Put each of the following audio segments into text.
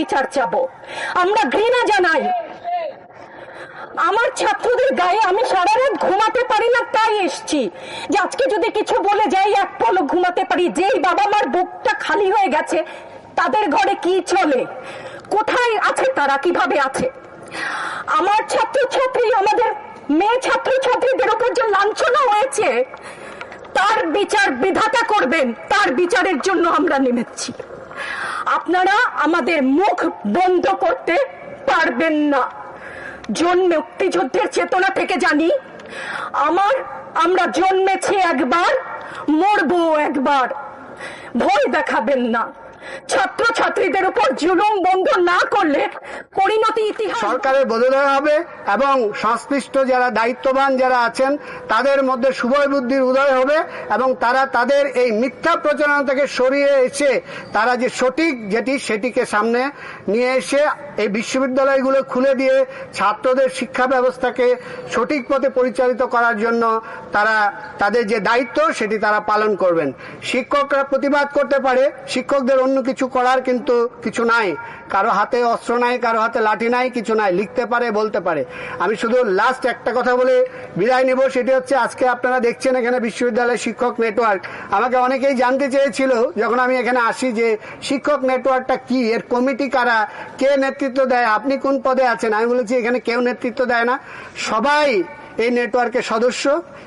বিচার চাবো। আমরা ঘৃণা জানাই। আমার ছাত্রদের গায়ে আমি সারা রাত ঘুমাতে পারি না, তাই এসছি। যে আজকে যদি কিছু বলে যাই, এক পলক ঘুমাতে পারি। যেই বাবা মার বুকটা খালি হয়ে গেছে, তাদের ঘরে কি চলে? কোথায় আছে, তারা কীভাবে আছে? আমার ছাত্র ছাত্রী আমাদের মেয়ে ছাত্র ছাত্রীদের উপর যে লাঞ্ছনা হয়েছে, তার বিচার বিধাতা করবেন, তার বিচারের জন্য আমরা নেমেছি। আপনারা আমাদের মুখ বন্ধ করতে পারবেন না। জন মুক্তিযুদ্ধের চেতনা থেকে জানি, আমার আমরা জন্মেছি একবার, মরবো একবার। ভয় দেখাবেন না। ছাত্র ছাত্রীদের উপর জুলুম বন্ধ না করলে পরিণতি ইতিহাস সরকারের বদলে হবে এবং সংশ্লিষ্ট যারা দায়িত্ববান যারা আছেন, তাদের মধ্যে শুভয় বুদ্ধির উদয় হবে এবং তারা তাদের এই মিথ্যা প্রচারণা থেকে সরিয়ে এসে তারা যে সঠিক যেটি সেটিকে সামনে নিয়ে এসে এই বিশ্ববিদ্যালয়গুলো খুলে দিয়ে ছাত্রদের শিক্ষা ব্যবস্থাকে সঠিক পথে পরিচালিত করার জন্য তারা তাদের যে দায়িত্ব সেটি তারা পালন করবেন। শিক্ষকরা প্রতিবাদ করতে পারে, শিক্ষকদের অন্য কিছু করার কিন্তু কিছু নাই। কারও হাতে অস্ত্র নাই, কারও হাতে লাঠি নাই, কিছু নাই। লিখতে পারে, বলতে পারে। আমি শুধু লাস্ট একটা কথা বলে বিদায় নেব, সেটি হচ্ছে আজকে আপনারা দেখছেন এখানে বিশ্ববিদ্যালয় শিক্ষক নেটওয়ার্ক আমাকে অনেকেই জানতে চেয়েছিল যখন আমি এখানে আসি যে শিক্ষক নেটওয়ার্কটা কি, এর কমিটি কারা, কে নেতৃত্ব দেয়, আপনি কোন পদে আছেন? আমি বলেছি এখানে কেউ নেতৃত্ব দেয় না। সবাই এই নেটওয়ার্কের সদস্য।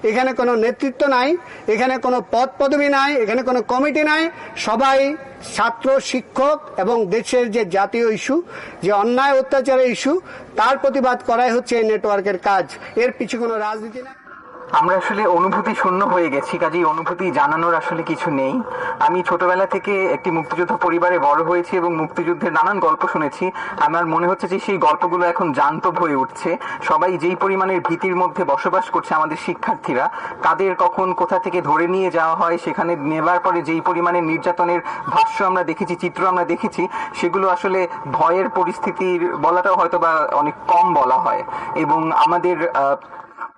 এখানে কোনো নেতৃত্ব নাই, এখানে কোনো পদ পদবি নাই, এখানে কোনো কমিটি নাই। সবাই ছাত্র, শিক্ষক এবং দেশের যে জাতীয় ইস্যু, যে অন্যায় অত্যাচারের ইস্যু, তার প্রতিবাদ করাই হচ্ছে এই নেটওয়ার্কের কাজ। এর পিছু কোনো রাজনীতি নাই। আমরা আসলে অনুভূতি শূন্য হয়ে গেছি, কাজেই অনুভূতি জানানোর আসলে কিছু নেই। আমি ছোটবেলা থেকে একটি মুক্তিযোদ্ধা পরিবারে বড় হয়েছি এবং মুক্তিযুদ্ধের নানান গল্প শুনেছি। আমার মনে হচ্ছে যে সেই গল্পগুলো এখন জান্তব হয়ে উঠছে। সবাই যেই পরিমাণের ভীতির মধ্যে বসবাস করছে আমাদের শিক্ষার্থীরা কাদের কখন কোথা থেকে ধরে নিয়ে যাওয়া হয়, সেখানে নেবার পরে যেই পরিমাণের নির্যাতনের ভাষ্য আমরা দেখেছি, চিত্র আমরা দেখেছি, সেগুলো আসলে ভয়ের পরিস্থিতির বলাটাও হয়তো বা অনেক কম বলা হয়। এবং আমাদের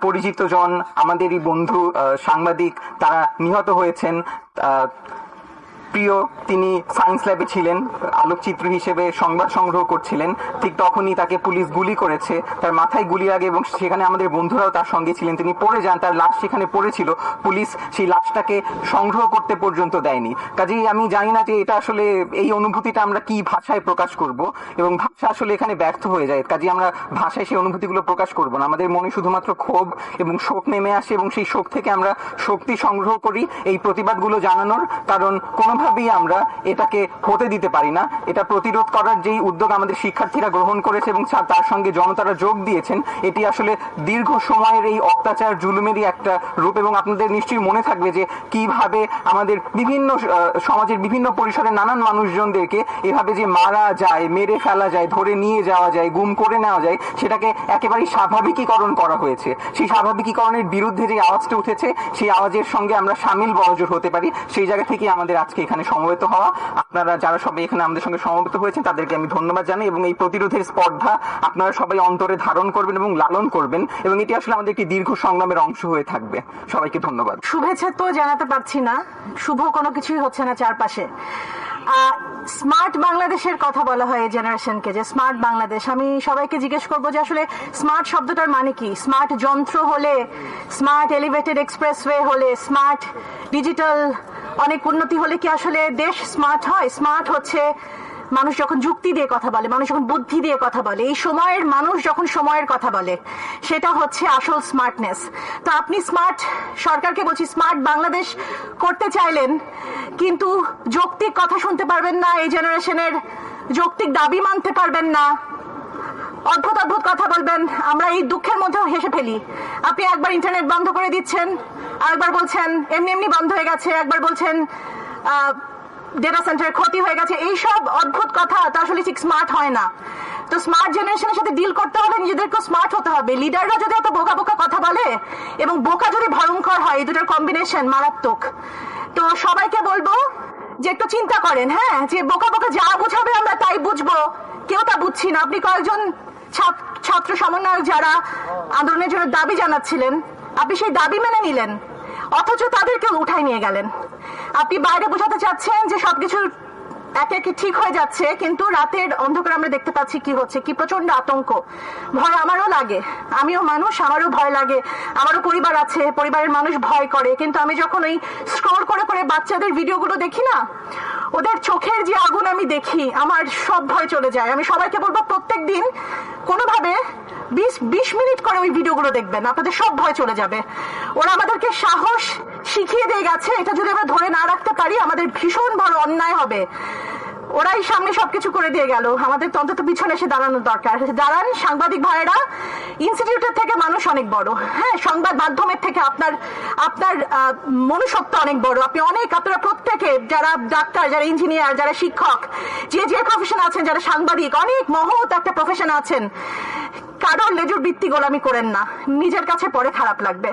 পরিচিত জন আমাদেরই বন্ধু সাংবাদিক তারা নিহত হয়েছেন। প্রিয় তিনি সায়েন্স ল্যাবে ছিলেন, আলোকচিত্র হিসেবে সংবাদ সংগ্রহ করছিলেন। ঠিক তখনই তাকে পুলিশ গুলি করেছে, তার মাথায় গুলি লাগে এবং সেখানে আমাদের বন্ধুরাও তার সঙ্গে ছিলেন। তিনি পড়ে যান, তার লাশ সেখানে পড়েছিল। পুলিশ সেই লাশটাকে সংগ্রহ করতে পর্যন্ত দেয়নি। কাজেই আমি জানি না যে এটা আসলে এই অনুভূতিটা আমরা কি ভাষায় প্রকাশ করব এবং ভাষা আসলে এখানে ব্যর্থ হয়ে যায়। কাজে আমরা ভাষায় সেই অনুভূতিগুলো প্রকাশ করব না। আমাদের মনে শুধুমাত্র ক্ষোভ এবং শোক নেমে আসে এবং সেই শোক থেকে আমরা শক্তি সংগ্রহ করি। এই প্রতিবাদগুলো জানানোর কারণ কোনোভাবেই আমরা এটাকে হতে দিতে পারি না। এটা প্রতিরোধ করার যেই উদ্যোগ আমাদের শিক্ষার্থীরা গ্রহণ করেছে এবং তার সঙ্গে জনতারা যোগ দিয়েছেন, এটি আসলে দীর্ঘ সময়ের এই অত্যাচার, জুলুমেরই একটা রূপ এবং আপনাদের নিশ্চয়ই মনে থাকবে যে কীভাবে আমাদের বিভিন্ন সমাজের বিভিন্ন পরিসরের নানান মানুষজনদেরকে এভাবে যে মারা যায়, মেরে ফেলা যায়, ধরে নিয়ে যাওয়া যায়, গুম করে নেওয়া যায়, সেটাকে একেবারেই স্বাভাবিকীকরণ করা হয়েছে। সেই স্বাভাবিকীকরণের বিরুদ্ধে যে আওয়াজটা উঠেছে, সেই আওয়াজের সঙ্গে আমরা সামিল বহজোর হতে পারি। সেই জায়গা থেকে আমাদের আজকে এখানে সমবেত হওয়া। আপনারা যারা সবাই এখানে আমাদের সঙ্গে সমবেত হয়েছেন, তাদেরকে আমি ধন্যবাদ জানাই এবং এই প্রতিরোধের স্পর্ধা আপনারা সবাই অন্তরে ধারণ করবেন এবং লালন করবেন এবং এটি আসলে আমাদের একটি দীর্ঘ সংগ্রামের অংশ হয়ে থাকবে। সবাইকে ধন্যবাদ। শুভেচ্ছা তো জানাতে পারছি না। শুভ কোনো কিছুই হচ্ছে না চারপাশে। স্মার্ট বাংলাদেশের কথা বলা হয় জেনারেশনকে, যে স্মার্ট বাংলাদেশ। আমি সবাইকে জিজ্ঞেস করব যে আসলে স্মার্ট শব্দটার মানে কি? স্মার্ট যন্ত্র হলে, স্মার্ট এলিভেটেড এক্সপ্রেসওয়ে হলে, স্মার্ট ডিজিটাল অনেক উন্নতি হলে কি আসলে দেশ স্মার্ট হয়? স্মার্ট হচ্ছে মানুষ যখন যুক্তি দিয়ে কথা বলে, মানুষ যখন বুদ্ধি দিয়ে কথা বলে, এই সময়ের মানুষ যখন সময়ের কথা বলে, সেটা হচ্ছে আসল স্মার্টনেস তো আপনি স্মার্ট সরকারকে বলছি স্মার্ট বাংলাদেশ করতে চাইলেন, কিন্তু যৌক্তিক কথা শুনতে পারবেন না, এই জেনারেশনের যৌক্তিক দাবি মানতে পারবেন না। অদ্ভুত অদ্ভুত কথা বলবেন। আমরা এই দুঃখের মধ্যেও হেসে ফেলি। আপনি একবার ইন্টারনেট বন্ধ করে দিচ্ছেন। আরেকবার বলছেন, এমনি এমনি বন্ধ হয়ে গেছে, একবার বলছেন ডেটা সেন্টারের ক্ষতি হয়ে গেছে, এইসব অদ্ভুত কথা তা আসলে ঠিক স্মার্ট হয় না। তো স্মার্ট জেনারেশনের সাথে ডিল করতে হলে নিজেদেরকে স্মার্ট হতে হবে। লিডাররা যদি এত বোকা বোকা কথা বলে, এবং বোকা যদি ভয়ঙ্কর হয়, এই দুটোর কম্বিনেশন মারাত্মক। তো সবাইকে বলব যে একটু চিন্তা করেন হ্যাঁ যে বোকা বোকা যা বুঝাবে আমরা তাই বুঝব। কেউ তা বুঝছি না। আপনি কয়েকজন ছাত্র- ছাত্র সমন্বয়ক যারা আন্দোলনের জন্য দাবি জানাচ্ছিলেন, আপনি সেই দাবি মেনে নিলেন। অথচ তাদেরকে উঠাই নিয়ে গেলেন। আপনি বাইরে বোঝাতে চাচ্ছেন যে সবকিছু একে একে ঠিক হয়ে যাচ্ছে, কিন্তু রাতের অন্ধকার আমরা দেখতে পাচ্ছি কি হচ্ছে, কি প্রচণ্ড আতঙ্ক। ভয় আমারও লাগে। আমিও মানুষ, আমারও ভয় লাগে। আমারও পরিবার আছে, পরিবারের মানুষ ভয় করে। কিন্তু আমি যখন ওই স্ক্রল করে করে বাচ্চাদের ভিডিওগুলো দেখি না ওদের চোখের যে আগুন আমি দেখি, আমার সব ভয় চলে যায়। আমি সবাইকে বলব প্রত্যেক দিন কোনোভাবে বিশ বিশ মিনিট করে ওই ভিডিওগুলো দেখবেন, আপনাদের সব ভয় চলে যাবে। ওরা আমাদেরকে সাহস শিখিয়ে দিয়ে গেছে, এটা যদি আমরা ধরে না রাখতে পারি, আমাদের ভীষণ বড় অন্যায় হবে। ওরাই সামনে সবকিছু করে দিয়ে গেল। আমাদের তো অন্তত পিছনে এসে দাঁড়ানোর দরকার। দাঁড়ান, সাংবাদিক ভাইয়েরা ইনস্টিটিউটের থেকে মানুষ অনেক বড়। হ্যাঁ সংবাদ মাধ্যমের থেকে আপনার আপনার মনুষ্যত্ব অনেক বড়। আপনি অনেক, আপনারা প্রত্যেকে যারা ডাক্তার যারা ইঞ্জিনিয়ার যারা শিক্ষক, যে যে প্রফেশন আছেন, যারা সাংবাদিক, অনেক মহৎ একটা প্রফেশন আছেন, কারোর লেজুর বৃত্তি গোলামি করেন না। নিজের কাছে পরে খারাপ লাগবে।